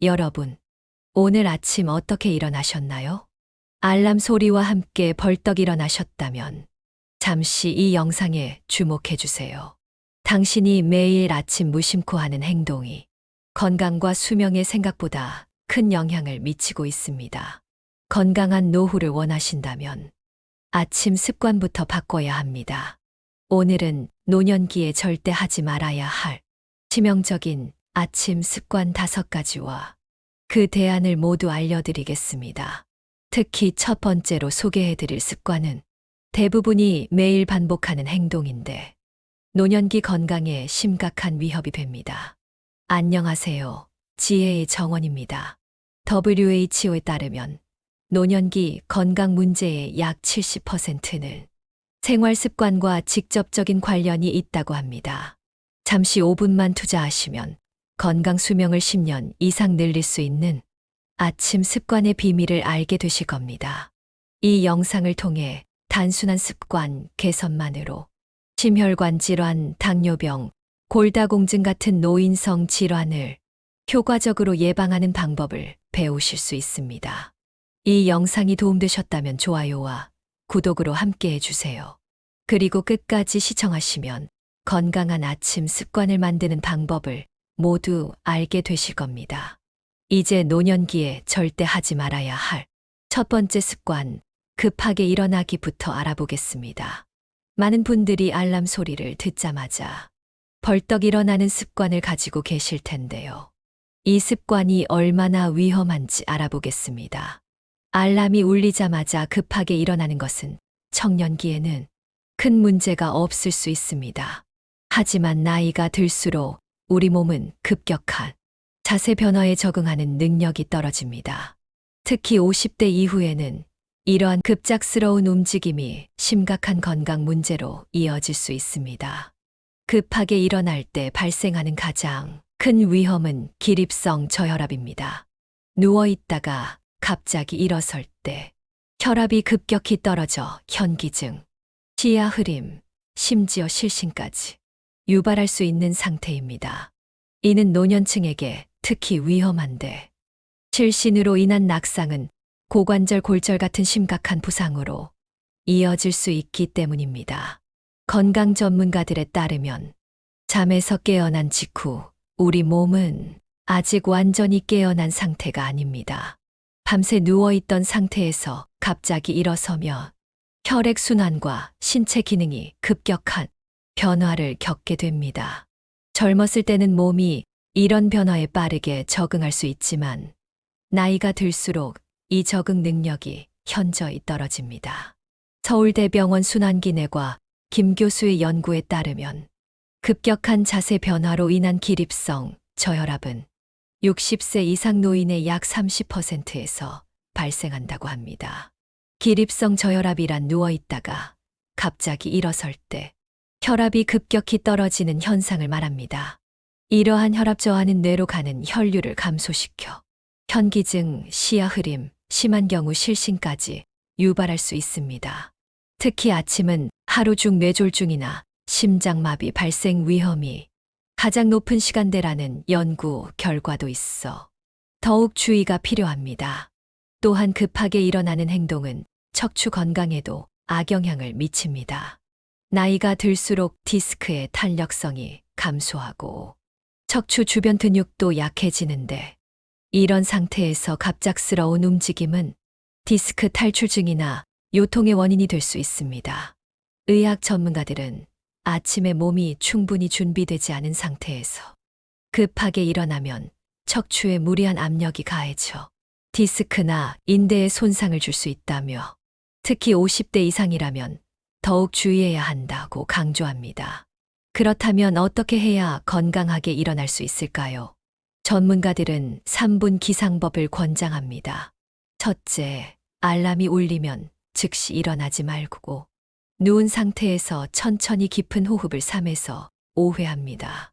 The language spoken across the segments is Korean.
여러분, 오늘 아침 어떻게 일어나셨나요? 알람 소리와 함께 벌떡 일어나셨다면 잠시 이 영상에 주목해 주세요. 당신이 매일 아침 무심코 하는 행동이 건강과 수명에 생각보다 큰 영향을 미치고 있습니다. 건강한 노후를 원하신다면 아침 습관부터 바꿔야 합니다. 오늘은 노년기에 절대 하지 말아야 할 치명적인 아침 습관 다섯 가지와 그 대안을 모두 알려드리겠습니다. 특히 첫 번째로 소개해드릴 습관은 대부분이 매일 반복하는 행동인데 노년기 건강에 심각한 위협이 됩니다. 안녕하세요. 지혜의 정원입니다. WHO에 따르면 노년기 건강 문제의 약 70%는 생활 습관과 직접적인 관련이 있다고 합니다. 잠시 5분만 투자하시면 건강 수명을 10년 이상 늘릴 수 있는 아침 습관의 비밀을 알게 되실 겁니다. 이 영상을 통해 단순한 습관 개선만으로 심혈관 질환, 당뇨병, 골다공증 같은 노인성 질환을 효과적으로 예방하는 방법을 배우실 수 있습니다. 이 영상이 도움되셨다면 좋아요와 구독으로 함께 해주세요. 그리고 끝까지 시청하시면 건강한 아침 습관을 만드는 방법을 모두 알게 되실 겁니다. 이제 노년기에 절대 하지 말아야 할 첫 번째 습관, 급하게 일어나기부터 알아보겠습니다. 많은 분들이 알람 소리를 듣자마자 벌떡 일어나는 습관을 가지고 계실 텐데요. 이 습관이 얼마나 위험한지 알아보겠습니다. 알람이 울리자마자 급하게 일어나는 것은 청년기에는 큰 문제가 없을 수 있습니다. 하지만 나이가 들수록 우리 몸은 급격한 자세 변화에 적응하는 능력이 떨어집니다. 특히 50대 이후에는 이러한 급작스러운 움직임이 심각한 건강 문제로 이어질 수 있습니다. 급하게 일어날 때 발생하는 가장 큰 위험은 기립성 저혈압입니다. 누워 있다가 갑자기 일어설 때 혈압이 급격히 떨어져 현기증, 치아 흐림, 심지어 실신까지 유발할 수 있는 상태입니다. 이는 노년층에게 특히 위험한데 실신으로 인한 낙상은 고관절 골절 같은 심각한 부상으로 이어질 수 있기 때문입니다. 건강 전문가들에 따르면 잠에서 깨어난 직후 우리 몸은 아직 완전히 깨어난 상태가 아닙니다. 밤새 누워있던 상태에서 갑자기 일어서며 혈액순환과 신체 기능이 급격한 변화를 겪게 됩니다. 젊었을 때는 몸이 이런 변화에 빠르게 적응할 수 있지만 나이가 들수록 이 적응 능력이 현저히 떨어집니다. 서울대병원 순환기내과 김 교수의 연구에 따르면 급격한 자세 변화로 인한 기립성 저혈압은 60세 이상 노인의 약 30%에서 발생한다고 합니다. 기립성 저혈압이란 누워 있다가 갑자기 일어설 때 혈압이 급격히 떨어지는 현상을 말합니다. 이러한 혈압 저하는 뇌로 가는 혈류를 감소시켜 현기증, 시야 흐림, 심한 경우 실신까지 유발할 수 있습니다. 특히 아침은 하루 중 뇌졸중이나 심장마비 발생 위험이 가장 높은 시간대라는 연구 결과도 있어 더욱 주의가 필요합니다. 또한 급하게 일어나는 행동은 척추 건강에도 악영향을 미칩니다. 나이가 들수록 디스크의 탄력성이 감소하고 척추 주변 근육도 약해지는데 이런 상태에서 갑작스러운 움직임은 디스크 탈출증이나 요통의 원인이 될 수 있습니다. 의학 전문가들은 아침에 몸이 충분히 준비되지 않은 상태에서 급하게 일어나면 척추에 무리한 압력이 가해져 디스크나 인대에 손상을 줄 수 있다며 특히 50대 이상이라면 더욱 주의해야 한다고 강조합니다. 그렇다면 어떻게 해야 건강하게 일어날 수 있을까요? 전문가들은 3분 기상법을 권장합니다. 첫째, 알람이 울리면 즉시 일어나지 말고 누운 상태에서 천천히 깊은 호흡을 3에서 5회 합니다.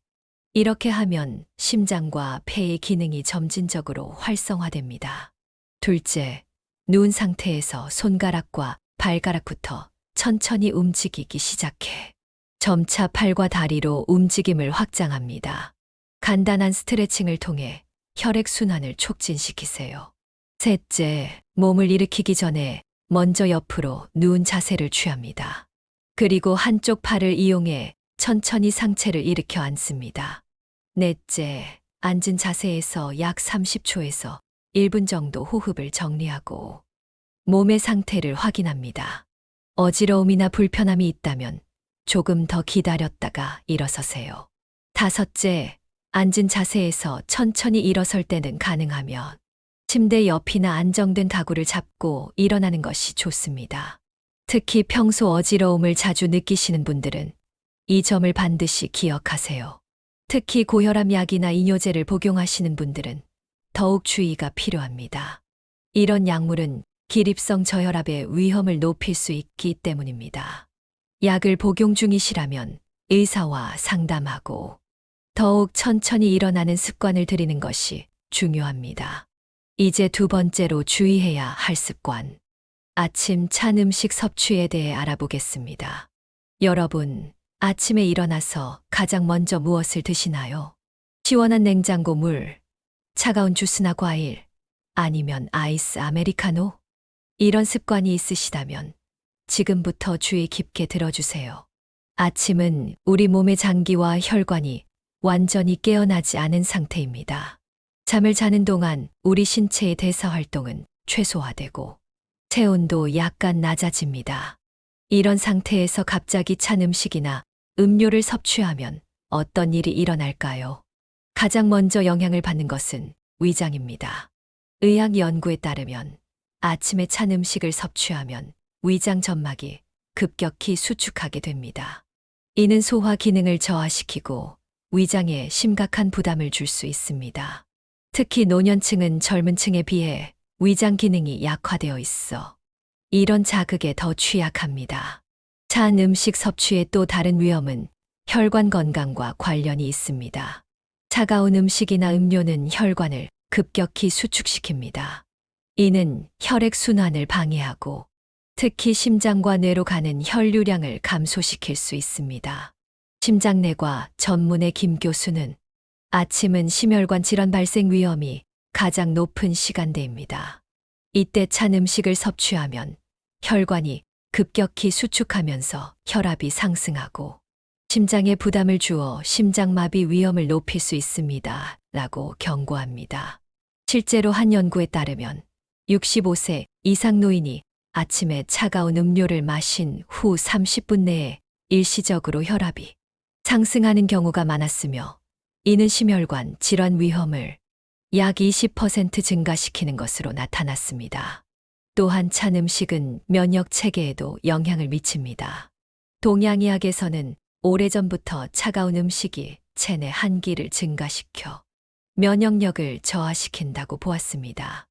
이렇게 하면 심장과 폐의 기능이 점진적으로 활성화됩니다. 둘째, 누운 상태에서 손가락과 발가락부터 천천히 움직이기 시작해 점차 팔과 다리로 움직임을 확장합니다. 간단한 스트레칭을 통해 혈액순환을 촉진시키세요. 셋째, 몸을 일으키기 전에 먼저 옆으로 누운 자세를 취합니다. 그리고 한쪽 팔을 이용해 천천히 상체를 일으켜 앉습니다. 넷째, 앉은 자세에서 약 30초에서 1분 정도 호흡을 정리하고 몸의 상태를 확인합니다. 어지러움이나 불편함이 있다면 조금 더 기다렸다가 일어서세요. 다섯째, 앉은 자세에서 천천히 일어설 때는 가능하면 침대 옆이나 안정된 가구를 잡고 일어나는 것이 좋습니다. 특히 평소 어지러움을 자주 느끼시는 분들은 이 점을 반드시 기억하세요. 특히 고혈압 약이나 이뇨제를 복용하시는 분들은 더욱 주의가 필요합니다. 이런 약물은 기립성 저혈압의 위험을 높일 수 있기 때문입니다. 약을 복용 중이시라면 의사와 상담하고 더욱 천천히 일어나는 습관을 들이는 것이 중요합니다. 이제 두 번째로 주의해야 할 습관. 아침 찬 음식 섭취에 대해 알아보겠습니다. 여러분, 아침에 일어나서 가장 먼저 무엇을 드시나요? 시원한 냉장고 물, 차가운 주스나 과일, 아니면 아이스 아메리카노? 이런 습관이 있으시다면 지금부터 주의 깊게 들어주세요. 아침은 우리 몸의 장기와 혈관이 완전히 깨어나지 않은 상태입니다. 잠을 자는 동안 우리 신체의 대사 활동은 최소화되고 체온도 약간 낮아집니다. 이런 상태에서 갑자기 찬 음식이나 음료를 섭취하면 어떤 일이 일어날까요? 가장 먼저 영향을 받는 것은 위장입니다. 의학 연구에 따르면 아침에 찬 음식을 섭취하면 위장 점막이 급격히 수축하게 됩니다. 이는 소화 기능을 저하시키고 위장에 심각한 부담을 줄 수 있습니다. 특히 노년층은 젊은 층에 비해 위장 기능이 약화되어 있어 이런 자극에 더 취약합니다. 찬 음식 섭취의 또 다른 위험은 혈관 건강과 관련이 있습니다. 차가운 음식이나 음료는 혈관을 급격히 수축시킵니다. 이는 혈액 순환을 방해하고 특히 심장과 뇌로 가는 혈류량을 감소시킬 수 있습니다. 심장내과 전문의 김 교수는 아침은 심혈관 질환 발생 위험이 가장 높은 시간대입니다. 이때 찬 음식을 섭취하면 혈관이 급격히 수축하면서 혈압이 상승하고 심장에 부담을 주어 심장마비 위험을 높일 수 있습니다. 라고 경고합니다. 실제로 한 연구에 따르면 65세 이상 노인이 아침에 차가운 음료를 마신 후 30분 내에 일시적으로 혈압이 상승하는 경우가 많았으며 이는 심혈관 질환 위험을 약 20% 증가시키는 것으로 나타났습니다. 또한 찬 음식은 면역 체계에도 영향을 미칩니다. 동양의학에서는 오래전부터 차가운 음식이 체내 한기를 증가시켜 면역력을 저하시킨다고 보았습니다.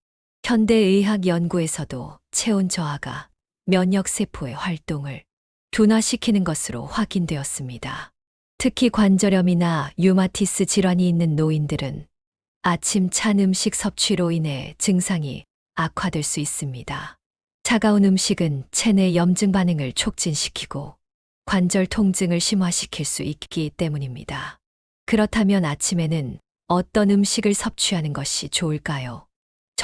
현대의학 연구에서도 체온 저하가 면역 세포의 활동을 둔화시키는 것으로 확인되었습니다. 특히 관절염이나 유마티스 질환이 있는 노인들은 아침 찬 음식 섭취로 인해 증상이 악화될 수 있습니다. 차가운 음식은 체내 염증 반응을 촉진시키고 관절 통증을 심화시킬 수 있기 때문입니다. 그렇다면 아침에는 어떤 음식을 섭취하는 것이 좋을까요?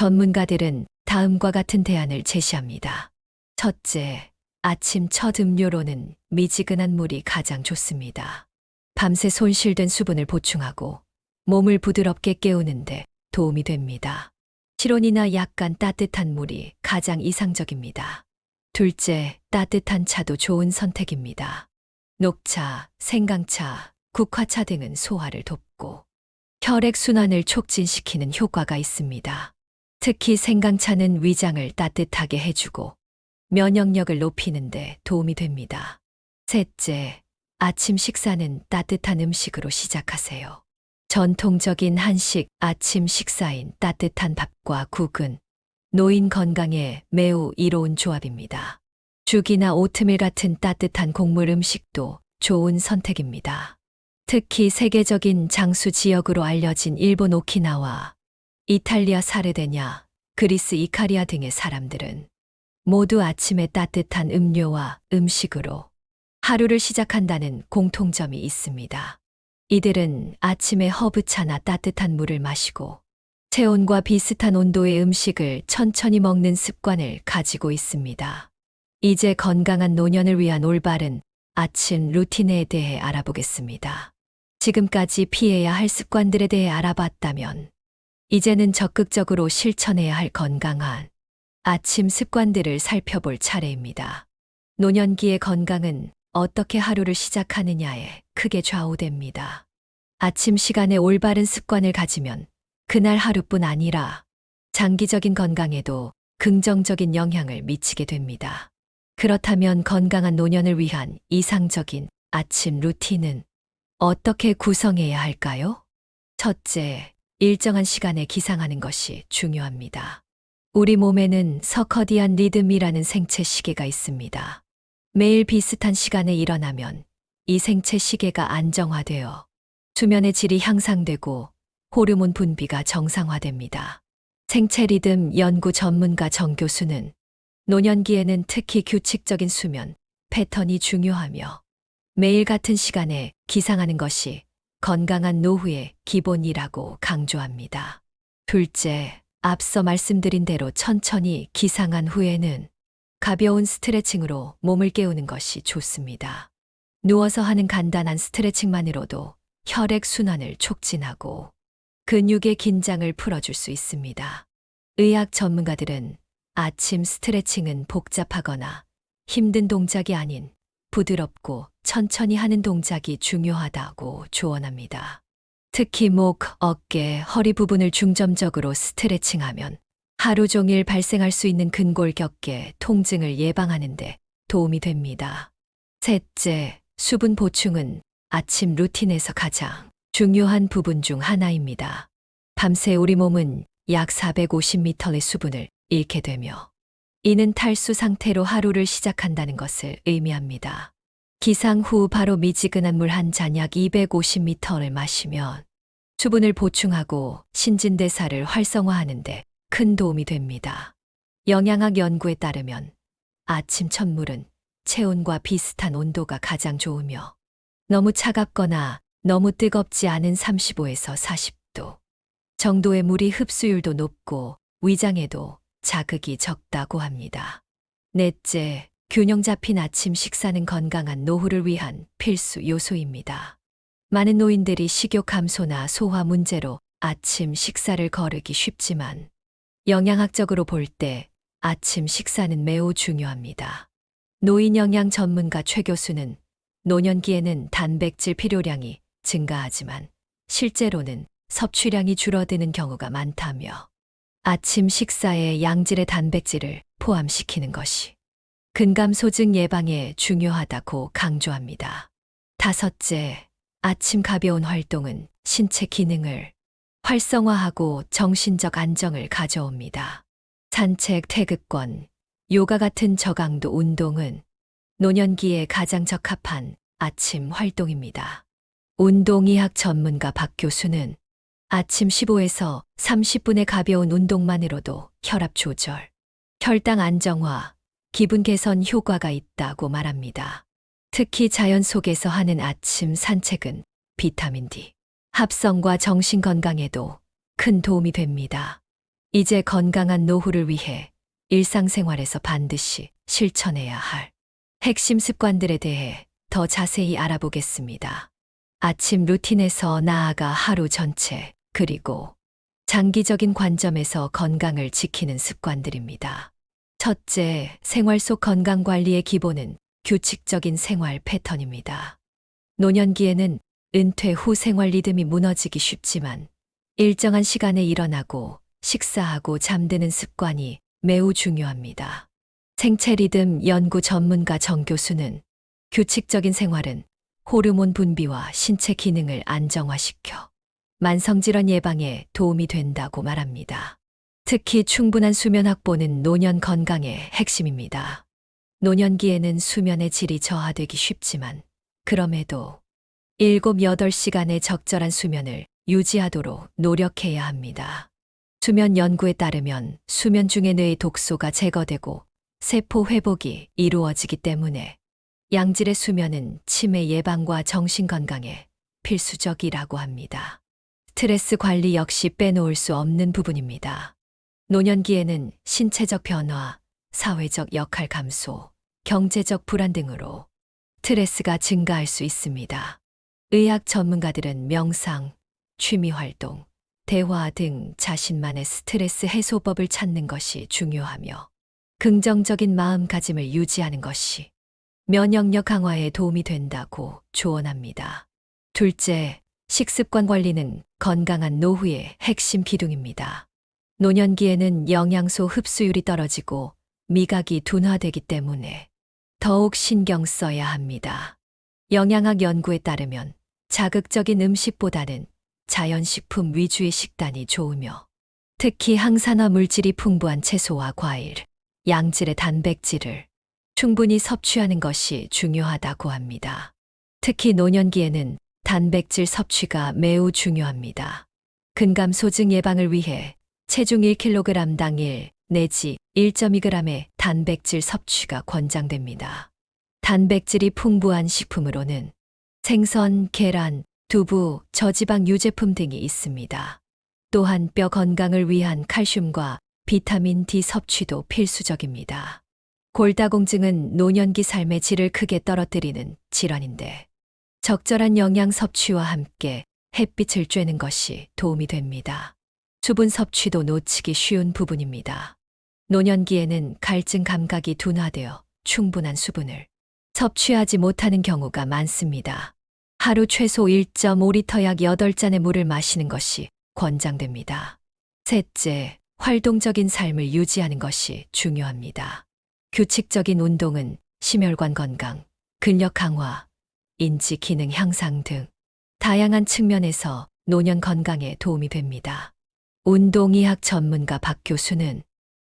전문가들은 다음과 같은 대안을 제시합니다. 첫째, 아침 첫 음료로는 미지근한 물이 가장 좋습니다. 밤새 손실된 수분을 보충하고 몸을 부드럽게 깨우는데 도움이 됩니다. 실온이나 약간 따뜻한 물이 가장 이상적입니다. 둘째, 따뜻한 차도 좋은 선택입니다. 녹차, 생강차, 국화차 등은 소화를 돕고 혈액순환을 촉진시키는 효과가 있습니다. 특히 생강차는 위장을 따뜻하게 해주고 면역력을 높이는데 도움이 됩니다. 셋째, 아침 식사는 따뜻한 음식으로 시작하세요. 전통적인 한식 아침 식사인 따뜻한 밥과 국은 노인 건강에 매우 이로운 조합입니다. 죽이나 오트밀 같은 따뜻한 곡물 음식도 좋은 선택입니다. 특히 세계적인 장수 지역으로 알려진 일본 오키나와 이탈리아 사르데냐, 그리스 이카리아 등의 사람들은 모두 아침에 따뜻한 음료와 음식으로 하루를 시작한다는 공통점이 있습니다. 이들은 아침에 허브차나 따뜻한 물을 마시고 체온과 비슷한 온도의 음식을 천천히 먹는 습관을 가지고 있습니다. 이제 건강한 노년을 위한 올바른 아침 루틴에 대해 알아보겠습니다. 지금까지 피해야 할 습관들에 대해 알아봤다면, 이제는 적극적으로 실천해야 할 건강한 아침 습관들을 살펴볼 차례입니다. 노년기의 건강은 어떻게 하루를 시작하느냐에 크게 좌우됩니다. 아침 시간에 올바른 습관을 가지면 그날 하루뿐 아니라 장기적인 건강에도 긍정적인 영향을 미치게 됩니다. 그렇다면 건강한 노년을 위한 이상적인 아침 루틴은 어떻게 구성해야 할까요? 첫째, 일정한 시간에 기상하는 것이 중요합니다. 우리 몸에는 서커디안 리듬이라는 생체 시계가 있습니다. 매일 비슷한 시간에 일어나면 이 생체 시계가 안정화되어 수면의 질이 향상되고 호르몬 분비가 정상화됩니다. 생체 리듬 연구 전문가 정 교수는 노년기에는 특히 규칙적인 수면 패턴이 중요하며 매일 같은 시간에 기상하는 것이 건강한 노후의 기본이라고 강조합니다. 둘째, 앞서 말씀드린 대로 천천히 기상한 후에는 가벼운 스트레칭으로 몸을 깨우는 것이 좋습니다. 누워서 하는 간단한 스트레칭만으로도 혈액 순환을 촉진하고 근육의 긴장을 풀어줄 수 있습니다. 의학 전문가들은 아침 스트레칭은 복잡하거나 힘든 동작이 아닌 부드럽고 천천히 하는 동작이 중요하다고 조언합니다. 특히 목, 어깨, 허리 부분을 중점적으로 스트레칭하면 하루 종일 발생할 수 있는 근골격계 통증을 예방하는데 도움이 됩니다. 셋째, 수분 보충은 아침 루틴에서 가장 중요한 부분 중 하나입니다. 밤새 우리 몸은 약 450ml의 수분을 잃게 되며 이는 탈수 상태로 하루를 시작한다는 것을 의미합니다. 기상 후 바로 미지근한 물 한 잔약 250ml를 마시면 수분을 보충하고 신진대사를 활성화하는데 큰 도움이 됩니다. 영양학 연구에 따르면 아침 첫물은 체온과 비슷한 온도가 가장 좋으며 너무 차갑거나 너무 뜨겁지 않은 35에서 40도 정도의 물이 흡수율도 높고 위장에도 자극이 적다고 합니다. 넷째, 균형 잡힌 아침 식사는 건강한 노후를 위한 필수 요소입니다. 많은 노인들이 식욕 감소나 소화 문제로 아침 식사를 거르기 쉽지만 영양학적으로 볼 때 아침 식사는 매우 중요합니다. 노인 영양 전문가 최 교수는 노년기에는 단백질 필요량이 증가하지만 실제로는 섭취량이 줄어드는 경우가 많다며 아침 식사에 양질의 단백질을 포함시키는 것이 근감소증 예방에 중요하다고 강조합니다. 다섯째, 아침 가벼운 활동은 신체 기능을 활성화하고 정신적 안정을 가져옵니다. 산책, 태극권, 요가 같은 저강도 운동은 노년기에 가장 적합한 아침 활동입니다. 운동의학 전문가 박 교수는 아침 15에서 30분의 가벼운 운동만으로도 혈압 조절, 혈당 안정화, 기분 개선 효과가 있다고 말합니다. 특히 자연 속에서 하는 아침 산책은 비타민 D, 합성과 정신 건강에도 큰 도움이 됩니다. 이제 건강한 노후를 위해 일상생활에서 반드시 실천해야 할 핵심 습관들에 대해 더 자세히 알아보겠습니다. 아침 루틴에서 나아가 하루 전체, 그리고 장기적인 관점에서 건강을 지키는 습관들입니다. 첫째, 생활 속 건강 관리의 기본은 규칙적인 생활 패턴입니다. 노년기에는 은퇴 후 생활 리듬이 무너지기 쉽지만 일정한 시간에 일어나고 식사하고 잠드는 습관이 매우 중요합니다. 생체 리듬 연구 전문가 정 교수는 규칙적인 생활은 호르몬 분비와 신체 기능을 안정화시켜 만성질환 예방에 도움이 된다고 말합니다. 특히 충분한 수면 확보는 노년 건강의 핵심입니다. 노년기에는 수면의 질이 저하되기 쉽지만 그럼에도 7, 8시간의 적절한 수면을 유지하도록 노력해야 합니다. 수면 연구에 따르면 수면 중에 뇌의 독소가 제거되고 세포 회복이 이루어지기 때문에 양질의 수면은 치매 예방과 정신 건강에 필수적이라고 합니다. 스트레스 관리 역시 빼놓을 수 없는 부분입니다. 노년기에는 신체적 변화, 사회적 역할 감소, 경제적 불안 등으로 스트레스가 증가할 수 있습니다. 의학 전문가들은 명상, 취미 활동, 대화 등 자신만의 스트레스 해소법을 찾는 것이 중요하며 긍정적인 마음가짐을 유지하는 것이 면역력 강화에 도움이 된다고 조언합니다. 둘째, 식습관 관리는 건강한 노후의 핵심 기둥입니다. 노년기에는 영양소 흡수율이 떨어지고 미각이 둔화되기 때문에 더욱 신경 써야 합니다. 영양학 연구에 따르면 자극적인 음식보다는 자연식품 위주의 식단이 좋으며 특히 항산화 물질이 풍부한 채소와 과일, 양질의 단백질을 충분히 섭취하는 것이 중요하다고 합니다. 특히 노년기에는 단백질 섭취가 매우 중요합니다. 근감 소증 예방을 위해 체중 1kg당 1 내지 1.2g의 단백질 섭취가 권장됩니다. 단백질이 풍부한 식품으로는 생선, 계란, 두부, 저지방 유제품 등이 있습니다. 또한 뼈 건강을 위한 칼슘과 비타민 D 섭취도 필수적입니다. 골다공증은 노년기 삶의 질을 크게 떨어뜨리는 질환인데 적절한 영양 섭취와 함께 햇빛을 쬐는 것이 도움이 됩니다. 수분 섭취도 놓치기 쉬운 부분입니다. 노년기에는 갈증 감각이 둔화되어 충분한 수분을 섭취하지 못하는 경우가 많습니다. 하루 최소 1.5리터 약 8잔의 물을 마시는 것이 권장됩니다. 셋째, 활동적인 삶을 유지하는 것이 중요합니다. 규칙적인 운동은 심혈관 건강, 근력 강화, 인지 기능 향상 등 다양한 측면에서 노년 건강에 도움이 됩니다. 운동의학 전문가 박 교수는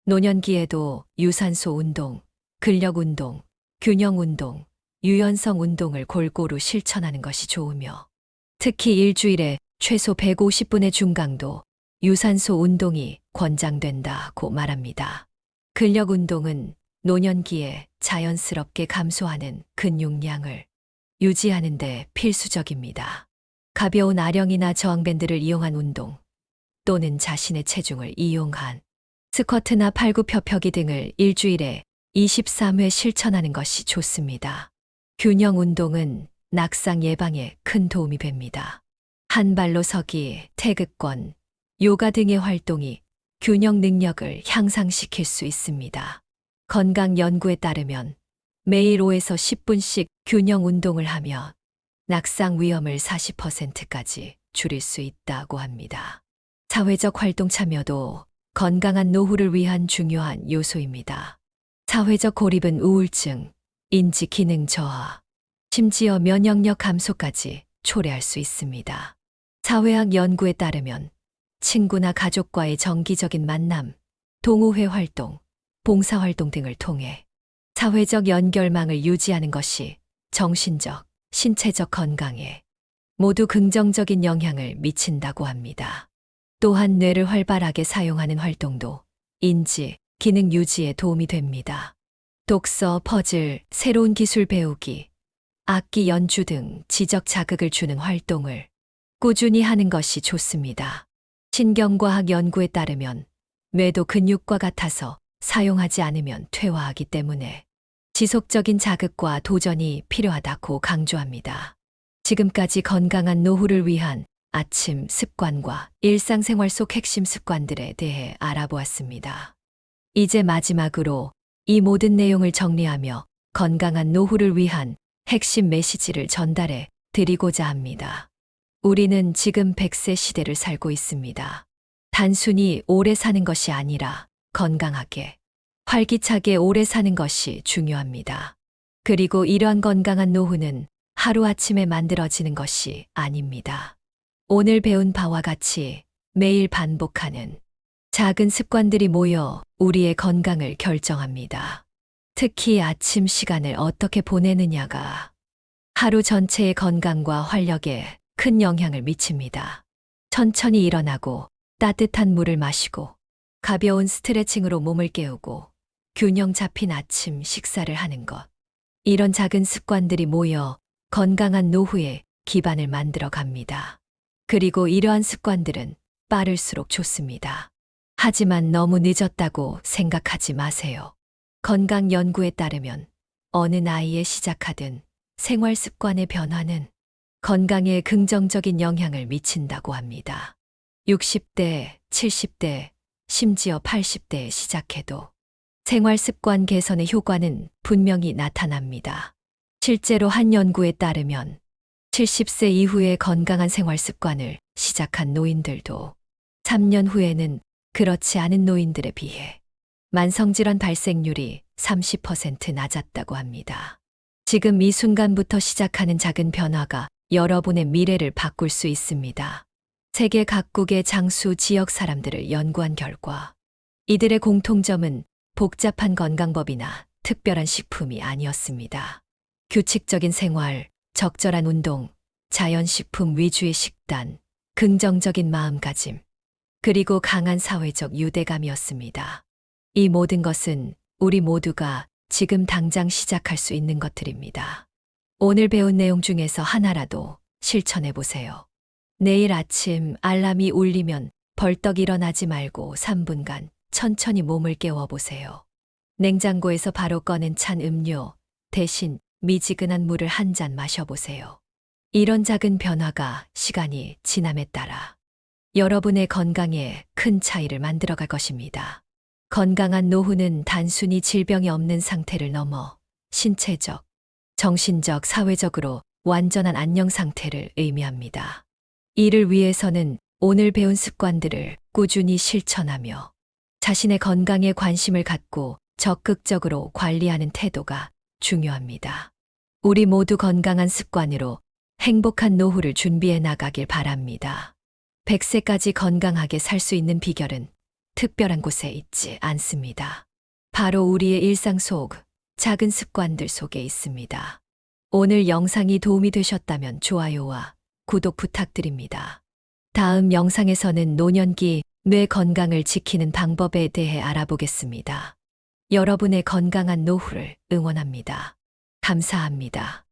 노년기에도 유산소 운동, 근력 운동, 균형 운동, 유연성 운동을 골고루 실천하는 것이 좋으며 특히 일주일에 최소 150분의 중강도 유산소 운동이 권장된다고 말합니다. 근력 운동은 노년기에 자연스럽게 감소하는 근육량을 유지하는 데 필수적입니다. 가벼운 아령이나 저항밴드를 이용한 운동 또는 자신의 체중을 이용한 스쿼트나 팔굽혀펴기 등을 일주일에 23회 실천하는 것이 좋습니다. 균형 운동은 낙상 예방에 큰 도움이 됩니다. 한 발로 서기, 태극권, 요가 등의 활동이 균형 능력을 향상시킬 수 있습니다. 건강 연구에 따르면 매일 5에서 10분씩 균형 운동을 하면 낙상 위험을 40%까지 줄일 수 있다고 합니다. 사회적 활동 참여도 건강한 노후를 위한 중요한 요소입니다. 사회적 고립은 우울증, 인지 기능 저하, 심지어 면역력 감소까지 초래할 수 있습니다. 사회학 연구에 따르면 친구나 가족과의 정기적인 만남, 동호회 활동, 봉사활동 등을 통해 사회적 연결망을 유지하는 것이 정신적, 신체적 건강에 모두 긍정적인 영향을 미친다고 합니다. 또한 뇌를 활발하게 사용하는 활동도 인지, 기능 유지에 도움이 됩니다. 독서, 퍼즐, 새로운 기술 배우기, 악기 연주 등 지적 자극을 주는 활동을 꾸준히 하는 것이 좋습니다. 신경과학 연구에 따르면 뇌도 근육과 같아서 사용하지 않으면 퇴화하기 때문에 지속적인 자극과 도전이 필요하다고 강조합니다. 지금까지 건강한 노후를 위한 아침 습관과 일상생활 속 핵심 습관들에 대해 알아보았습니다. 이제 마지막으로 이 모든 내용을 정리하며 건강한 노후를 위한 핵심 메시지를 전달해 드리고자 합니다. 우리는 지금 100세 시대를 살고 있습니다. 단순히 오래 사는 것이 아니라 건강하게, 활기차게 오래 사는 것이 중요합니다. 그리고 이러한 건강한 노후는 하루아침에 만들어지는 것이 아닙니다. 오늘 배운 바와 같이 매일 반복하는 작은 습관들이 모여 우리의 건강을 결정합니다. 특히 아침 시간을 어떻게 보내느냐가 하루 전체의 건강과 활력에 큰 영향을 미칩니다. 천천히 일어나고 따뜻한 물을 마시고 가벼운 스트레칭으로 몸을 깨우고 균형 잡힌 아침 식사를 하는 것. 이런 작은 습관들이 모여 건강한 노후의 기반을 만들어 갑니다. 그리고 이러한 습관들은 빠를수록 좋습니다. 하지만 너무 늦었다고 생각하지 마세요. 건강 연구에 따르면 어느 나이에 시작하든 생활 습관의 변화는 건강에 긍정적인 영향을 미친다고 합니다. 60대, 70대, 심지어 80대에 시작해도 생활 습관 개선의 효과는 분명히 나타납니다. 실제로 한 연구에 따르면 70세 이후에 건강한 생활 습관을 시작한 노인들도 3년 후에는 그렇지 않은 노인들에 비해 만성질환 발생률이 30% 낮았다고 합니다. 지금 이 순간부터 시작하는 작은 변화가 여러분의 미래를 바꿀 수 있습니다. 세계 각국의 장수 지역 사람들을 연구한 결과 이들의 공통점은 복잡한 건강법이나 특별한 식품이 아니었습니다. 규칙적인 생활, 적절한 운동, 자연식품 위주의 식단, 긍정적인 마음가짐, 그리고 강한 사회적 유대감이었습니다. 이 모든 것은 우리 모두가 지금 당장 시작할 수 있는 것들입니다. 오늘 배운 내용 중에서 하나라도 실천해 보세요. 내일 아침 알람이 울리면 벌떡 일어나지 말고 3분간 천천히 몸을 깨워 보세요. 냉장고에서 바로 꺼낸 찬 음료 대신 미지근한 물을 한 잔 마셔보세요. 이런 작은 변화가 시간이 지남에 따라 여러분의 건강에 큰 차이를 만들어 갈 것입니다. 건강한 노후는 단순히 질병이 없는 상태를 넘어 신체적, 정신적, 사회적으로 완전한 안녕 상태를 의미합니다. 이를 위해서는 오늘 배운 습관들을 꾸준히 실천하며 자신의 건강에 관심을 갖고 적극적으로 관리하는 태도가 중요합니다. 우리 모두 건강한 습관으로 행복한 노후를 준비해 나가길 바랍니다. 100세까지 건강하게 살 수 있는 비결은 특별한 곳에 있지 않습니다. 바로 우리의 일상 속 작은 습관들 속에 있습니다. 오늘 영상이 도움이 되셨다면 좋아요와 구독 부탁드립니다. 다음 영상에서는 노년기 뇌 건강을 지키는 방법에 대해 알아보겠습니다. 여러분의 건강한 노후를 응원합니다. 감사합니다.